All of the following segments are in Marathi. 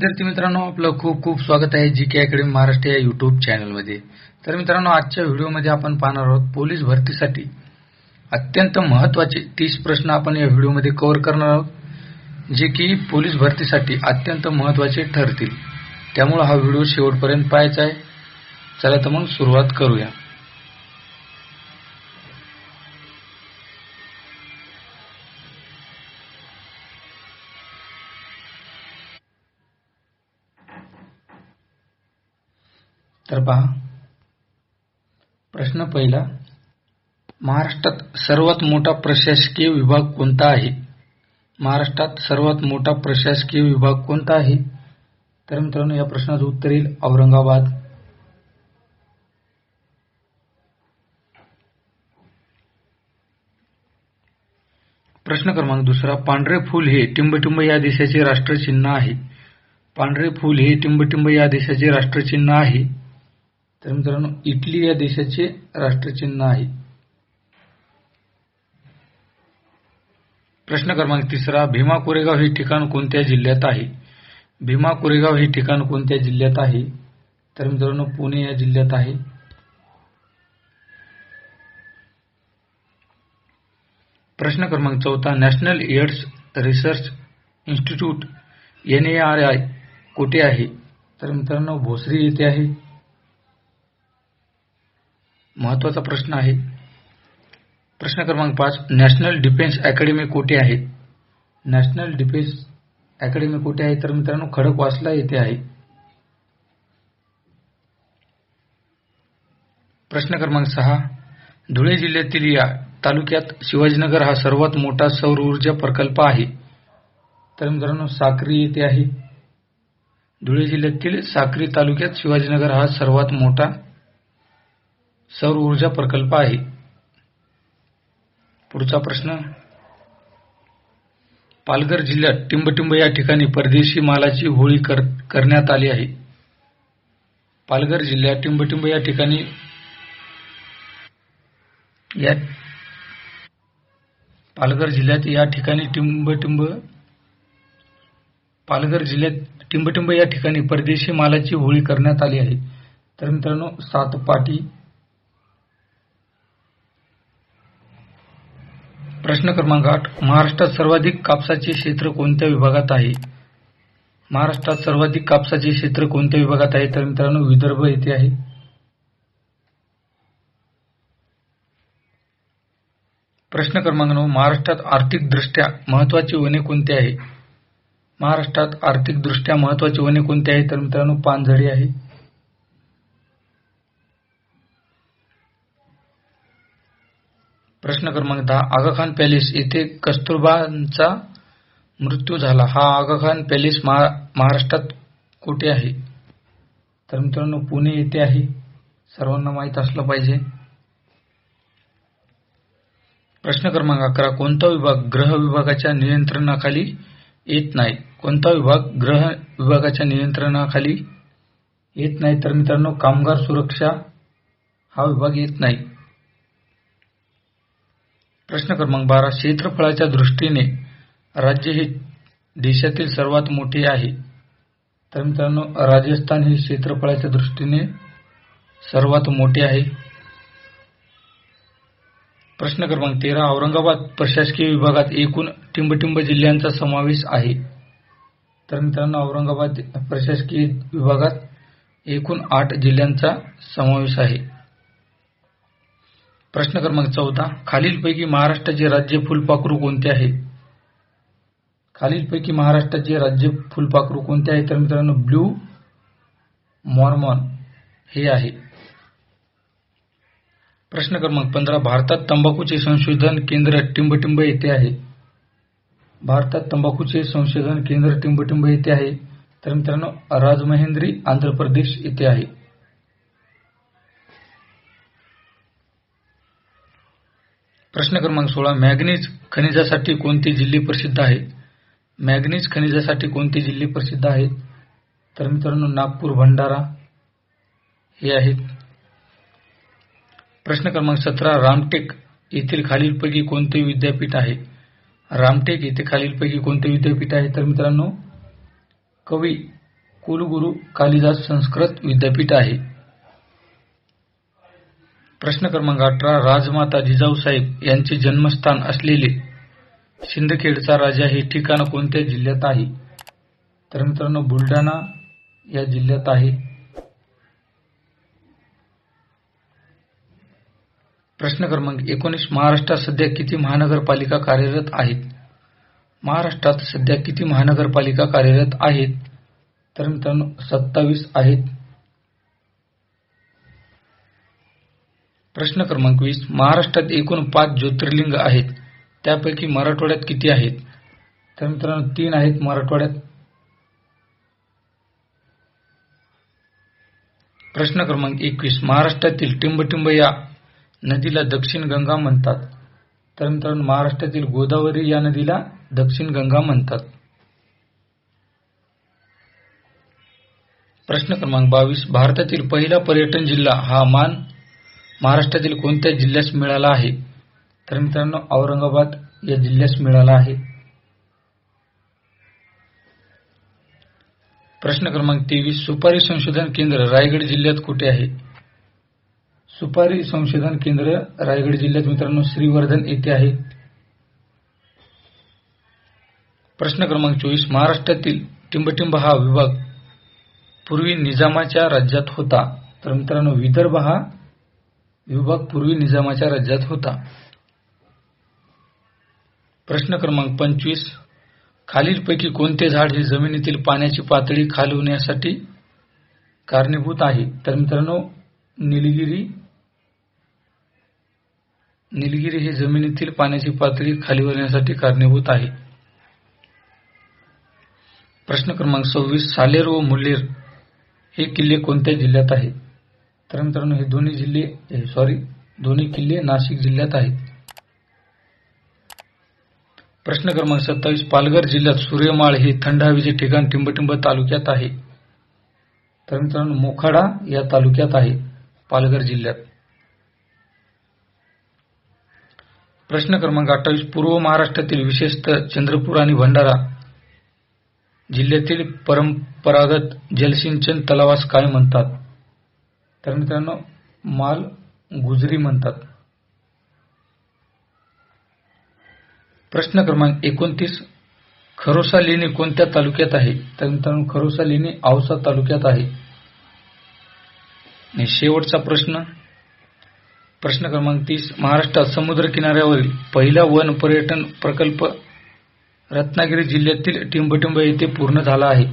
विद्यार्थी मित्रांनो आपलं खूप खूप स्वागत आहे जी के अकॅडमी महाराष्ट्र या युट्यूब चॅनलमध्ये तर मित्रांनो आजच्या व्हिडिओमध्ये आपण पाहणार आहोत पोलीस भरतीसाठी अत्यंत महत्त्वाचे तीस प्रश्न आपण या व्हिडिओमध्ये कव्हर करणार आहोत जे की पोलीस भरतीसाठी अत्यंत महत्त्वाचे ठरतील. त्यामुळे हा व्हिडिओ शेवटपर्यंत पाहायचा आहे. चला तर मग सुरुवात करूया. तर पहा. प्रश्न पहिला. महाराष्ट्रात सर्वात मोठा प्रशासकीय विभाग कोणता आहे? महाराष्ट्रात सर्वात मोठा प्रशासकीय विभाग कोणता आहे? तर मित्रांनो या प्रश्नाचं उत्तर येईल औरंगाबाद. प्रश्न क्रमांक दुसरा. पांढरे फूल हे टिंबटिंब या देशाचे राष्ट्रचिन्ह आहे. पांढरे फूल हे टिंबटिंब या देशाचे राष्ट्रचिन्ह आहे. तर मित्रांनो इटली या देशाचे राष्ट्रचिन्ह आहे. प्रश्न क्रमांक तिसरा भीमा कोरेगाव हे ठिकाण कोणत्या जिल्ह्यात आहे? भीमा कोरेगाव हे ठिकाण कोणत्या जिल्ह्यात आहे? तर मित्रांनो पुणे या जिल्ह्यात आहे. प्रश्न क्रमांक चौथा National AIDS Research Institute N A R I कुठे आहे? तर मित्रांनो भोसरी येथे आहे. महत्त्वाचा प्रश्न आहे. प्रश्न क्रमांक पाच नॅशनल डिफेन्स अकॅडमी कोठे आहे? नॅशनल डिफेन्स अकॅडमी कुठे आहे? तर मित्रांनो खडकवासला येथे आहे. प्रश्न क्रमांक सहा धुळे जिल्ह्यातील या तालुक्यात शिवाजीनगर हा सर्वात मोठा सौर ऊर्जा प्रकल्प आहे. तर मित्रांनो साक्री येथे आहे. धुळे जिल्ह्यातील साक्री तालुक्यात शिवाजीनगर हा सर्वात मोठा सौर ऊर्जा प्रकल्प आहे. पुढचा प्रश्न. पालघर जिल्ह्यात टिंबटिंब या ठिकाणी परदेशी मालाची होळी कर, करण्यात आली आहे. पालघर जिल्ह्यात टिंबटिंब या ठिकाणी या पालघर जिल्ह्यात या ठिकाणी टिंबटिंब पालघर जिल्ह्यात टिंबटिंब या ठिकाणी परदेशी मालाची होळी करण्यात आली आहे. तर मित्रांनो सातपाटी प्रश्न क्रमांक आठ. महाराष्ट्रात सर्वाधिक कापसाचे क्षेत्र कोणत्या विभागात आहे? महाराष्ट्रात सर्वाधिक कापसाचे क्षेत्र कोणत्या विभागात आहे? तर मित्रांनो विदर्भ येथे आहे. प्रश्न क्रमांक नऊ. महाराष्ट्रात आर्थिकदृष्ट्या महत्वाची वने कोणती आहे? महाराष्ट्रात आर्थिकदृष्ट्या महत्वाची वने कोणती आहे तर मित्रांनो पानझडी आहे. प्रश्न क्रमांक दहा. आगाखान पॅलेस येथे कस्तुरबांचा मृत्यू झाला. हा आगाखान पॅलेस महाराष्ट्रात कुठे आहे? तर मित्रांनो पुणे येथे आहे. सर्वांना माहीत असलं पाहिजे. प्रश्न क्रमांक अकरा. कोणता विभाग ग्रह विभागाच्या नियंत्रणाखाली येत नाही? कोणता विभाग ग्रह विभागाच्या नियंत्रणाखाली येत नाही? तर मित्रांनो कामगार सुरक्षा हा विभाग येत नाही. प्रश्न क्रमांक बारा क्षेत्रफळाच्या दृष्टीने राज्य हे देशातील सर्वात मोठे आहे. तर मित्रांनो राजस्थान हे क्षेत्रफळाच्या दृष्टीने सर्वात मोठे आहे. प्रश्न क्रमांक तेरा औरंगाबाद प्रशासकीय विभागात एकूण टिंबटिंब जिल्ह्यांचा समावेश आहे. तर मित्रांनो औरंगाबाद प्रशासकीय विभागात एकूण आठ जिल्ह्यांचा समावेश आहे. प्रश्न क्रमांक चौदा. खालीलपैकी महाराष्ट्राचे राज्य फुलपाखरू कोणते आहे? खालीलपैकी महाराष्ट्राचे राज्य फुलपाखरू कोणते आहे? तर मित्रांनो ब्ल्यू मॉर्मॉन हे आहे. प्रश्न क्रमांक पंधरा. भारतात तंबाखूचे संशोधन केंद्र टिंबटिंब येथे आहे. भारतात तंबाखूचे संशोधन केंद्र टिंबटिंब येथे आहे. तर मित्रांनो राजमहेंद्री आंध्र प्रदेश येथे आहे. प्रश्न क्रमांक सोळा मॅग्नीज खनिजासाठी कोणते जिल्हे प्रसिद्ध आहे? मॅग्नीज खनिजासाठी कोणते जिल्हे प्रसिद्ध आहेत तर मित्रांनो नागपूर भंडारा हे आहेत. प्रश्न क्रमांक सतरा रामटेक येथील खालीलपैकी कोणते विद्यापीठ आहे? रामटेक येथे खालीलपैकी कोणते विद्यापीठ आहे? तर मित्रांनो कवी कुलगुरू कालिदास संस्कृत विद्यापीठ आहे. प्रश्न क्रमांक अठरा राजमाता जिजाऊसाहेब यांचे जन्मस्थान असलेले शिंदखेडचा राजा हे ठिकाण कोणत्या जिल्ह्यात आहे? तर मित्रांनो बुलढाणा या जिल्ह्यात आहे. प्रश्न क्रमांक एकोणीस महाराष्ट्रात सध्या किती महानगरपालिका कार्यरत आहेत? महाराष्ट्रात सध्या किती महानगरपालिका कार्यरत आहेत? तर मित्रांनो सत्तावीस आहेत. प्रश्न क्रमांक वीस. महाराष्ट्रात एकूण पाच ज्योतिर्लिंग आहेत. त्यापैकी मराठवाड्यात किती आहेत? तर मित्रांनो तीन आहेत मराठवाड्यात. प्रश्न क्रमांक एकवीस. महाराष्ट्रातील टिंबटिंब या नदीला दक्षिण गंगा म्हणतात. तर मित्रांनो महाराष्ट्रातील गोदावरी या नदीला दक्षिण गंगा म्हणतात. प्रश्न क्रमांक बावीस. भारतातील पहिला पर्यटन जिल्हा हा मान महाराष्ट्रातील कोणत्या जिल्ह्यास मिळाला आहे? तर मित्रांनो औरंगाबाद या जिल्ह्यास मिळाला आहे. प्रश्न क्रमांक तेवीस सुपारी संशोधन केंद्र रायगड जिल्ह्यात कुठे आहे? सुपारी संशोधन केंद्र रायगड जिल्ह्यात मित्रांनो श्रीवर्धन येथे आहे. प्रश्न क्रमांक चोवीस महाराष्ट्रातील टिंबटिंब हा विभाग पूर्वी निजामाच्या राज्यात होता. तर मित्रांनो विदर्भ हा विभाग पूर्वी निजामाच्या राज्यात होता. प्रश्न क्रमांक पंचवीस. खालीलपैकी कोणते झाड हे जमिनीतील पाण्याची पातळी खालवण्यासाठी कारणीभूत आहे? तर मित्रांनो निलगिरी निलगिरी हे जमिनीतील पाण्याची पातळी खाली कारणीभूत आहे. प्रश्न क्रमांक सव्वीस. सालेर व मुलेर हे किल्ले कोणत्या जिल्ह्यात आहेत? तर मित्रांनो हे दोन्ही जिल्हे सॉरी दोन्ही किल्ले नाशिक जिल्ह्यात आहेत. प्रश्न क्रमांक सत्तावीस पालघर जिल्ह्यात सूर्यमाळ हे थंड हवेचे ठिकाण टिंबटिंब तालुक्यात आहे. तर मित्रांनो मोखाडा या तालुक्यात आहे पालघर जिल्ह्यात. प्रश्न क्रमांक अठ्ठावीस पूर्व महाराष्ट्रातील विशेषतः चंद्रपूर आणि भंडारा जिल्ह्यातील परंपरागत जलसिंचन तलावास काय म्हणतात? तर मित्रांनो माल गुजरी म्हणतात. प्रश्न क्रमांक एकोणतीस खरोसा लेणी कोणत्या तालुक्यात आहे? तर मित्रांनो खरोसा लेणी औसा तालुक्यात आहे. आणि शेवटचा प्रश्न प्रश्न क्रमांक तीस महाराष्ट्रात समुद्र किनाऱ्यावरील पहिला वन पर्यटन प्रकल्प रत्नागिरी जिल्ह्यातील टिंबटिंब येथे पूर्ण झाला आहे.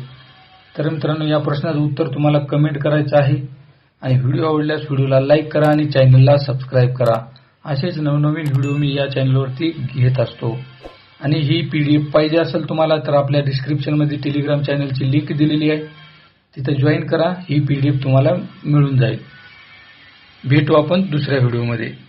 तर मित्रांनो या प्रश्नाचं उत्तर तुम्हाला कमेंट करायचं आहे. आणि व्हिडिओ आवडल्यास व्हिडिओला लाईक करा आणि चॅनलला सबस्क्राईब करा. असेच नवनवीन व्हिडिओ मी या चॅनलवरती घेत असतो. आणि ही पी डी एफ पाहिजे असेल तुम्हाला तर आपल्या डिस्क्रिप्शनमध्ये टेलिग्राम चॅनलची लिंक दिलेली आहे. तिथे जॉईन करा ही पी डी एफ तुम्हाला मिळून जाईल. भेटू आपण दुसऱ्या व्हिडिओमध्ये.